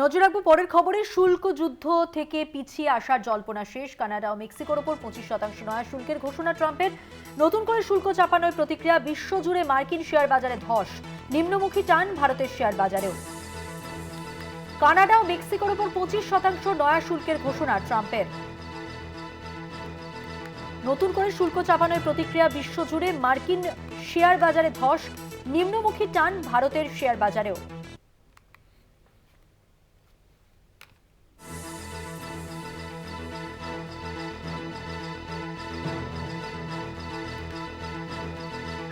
নজর রাখব পরের খবরে। শুল্ক যুদ্ধ থেকে পিছিয়ে আসার জল্পনা শেষ। কানাডা ও মেক্সিকোর ওপর পঁচিশ শতাংশ নয়া শুল্কের ঘোষণা ট্রাম্পের। নতুন করে শুল্ক চাপানোর প্রতিক্রিয়া বিশ্বজুড়ে মার্কিন শেয়ার বাজারে ধস। নিম্নমুখী টান ভারতের শেয়ার বাজারেও। কানাডা ও মেক্সিকোর ওপর পঁচিশ শতাংশ নয়া শুল্কের ঘোষণা ট্রাম্পের। নতুন করে শুল্ক চাপানোর প্রতিক্রিয়া বিশ্বজুড়ে মার্কিন শেয়ার বাজারে ধস। নিম্নমুখী টান ভারতের শেয়ার বাজারেও।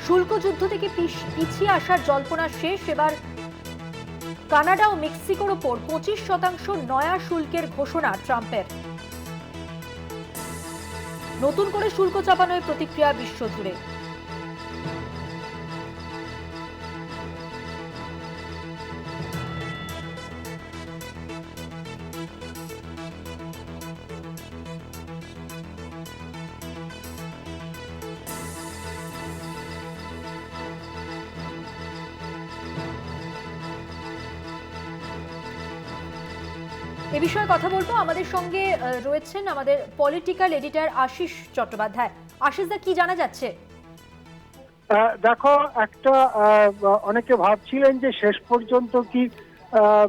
শুল্ক যুদ্ধ থেকে পিছ- পিছিয়ে আসার জল্পনা শেষ। এবার কানাডা ও মেক্সিকোর ওপর পঁচিশ শতাংশ নয়া শুল্কের ঘোষণা ট্রাম্পের। নতুন করে শুল্ক চাপানোয় প্রতিক্রিয়া বিশ্বজুড়ে। এ বিষয়ে কথা বলব। আমাদের সঙ্গে রয়েছেন আমাদের পলিটিক্যাল এডিটর আশিস চট্টোপাধ্যায়। আশিস দা, কি জানা যাচ্ছে? দেখো, একটা অনেকে ভাবছিলেন যে শেষ পর্যন্ত কি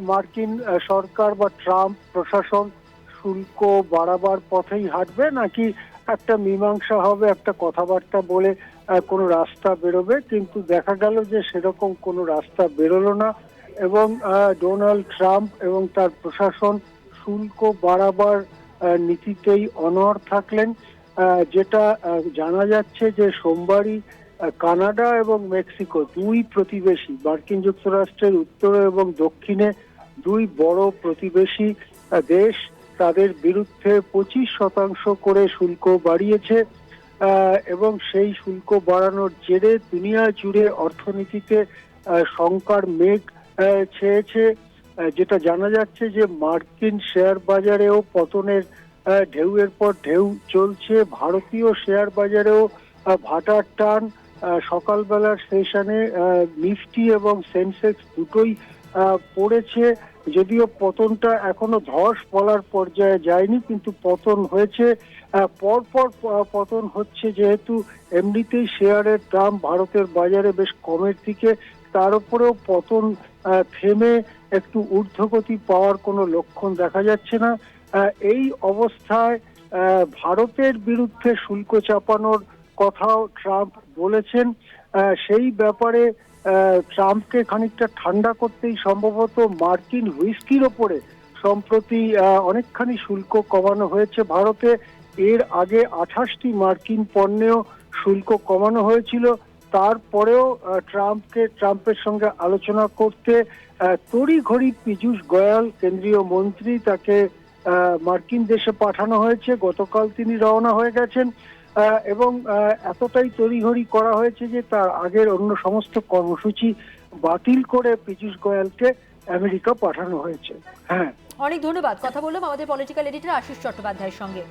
মার্কিন সরকার বা ট্রাম্প প্রশাসন শুল্ক বাড়াবার পথেই হাঁটবে, নাকি একটা মীমাংসা হবে, একটা কথাবার্তা বলে কোনো রাস্তা বেরোবে? কিন্তু দেখা গেল যে সেরকম কোনো রাস্তা বেরোলো না এবং ডোনাল্ড ট্রাম্প এবং তার প্রশাসন শুল্ক বাড়াবার নীতিতেই অনড় থাকলেন যেটা জানা যাচ্ছে যে সোমবারই কানাডা এবং মেক্সিকো দুই প্রতিবেশী, মার্কিন যুক্তরাষ্ট্রের উত্তরে এবং দক্ষিণে দুই বড় প্রতিবেশী দেশ, তাদের বিরুদ্ধে পঁচিশ শতাংশ করে শুল্ক বাড়িয়েছে এবং সেই শুল্ক বাড়ানোর জেরে দুনিয়া জুড়ে অর্থনীতিতে শঙ্কার মেঘ ছেয়েছে। যেটা জানা যাচ্ছে যে মার্কিন শেয়ার বাজারেও পতনের ঢেউয়ের পর ঢেউ চলছে। ভারতীয় শেয়ার বাজারেও ভাটার টান সকালবেলার সেশনে নিফটি এবং সেন্সেক্স দুটোই পড়েছে। যদিও পতনটা এখনও ধস বলার পর্যায়ে যায়নি, কিন্তু পতন হয়েছে। পরপর পতন হচ্ছে যেহেতু এমনিতেই শেয়ারের দাম ভারতের বাজারে বেশ কমের দিকে। তার উপরেও পতন থেমে একটু ঊর্ধ্বগতি পাওয়ার কোনো লক্ষণ দেখা যাচ্ছে না। এই অবস্থায় ভারতের বিরুদ্ধে শুল্ক চাপানোর কথাও ট্রাম্প বলেছেন। সেই ব্যাপারে ট্রাম্পকে খানিকটা ঠান্ডা করতেই সম্ভবত মার্কিন হুইস্কির ওপরে সম্প্রতি অনেকখানি শুল্ক কমানো হয়েছে ভারতে। এর আগে আঠাশটি মার্কিন পণ্যেও শুল্ক কমানো হয়েছিল। তারপরেও ট্রাম্পকে, ট্রাম্পের সঙ্গে আলোচনা করতে তড়িঘড়ি পীযূষ গোয়াল, কেন্দ্রীয় মন্ত্রী, তাকে মার্কিন দেশে পাঠানো হয়েছে। গতকাল তিনি রওনা হয়ে গেছেন। এবং এতটাই তড়িঘড়ি করা হয়েছে যে তার আগের অন্য সমস্ত কর্মসূচি বাতিল করে পীযূষ গোয়ালকে আমেরিকা পাঠানো হয়েছে। হ্যাঁ। অনেক ধন্যবাদ। কথা বললাম আমাদের পলিটিক্যাল এডিটর আশিস চট্টোপাধ্যায়ের সঙ্গে।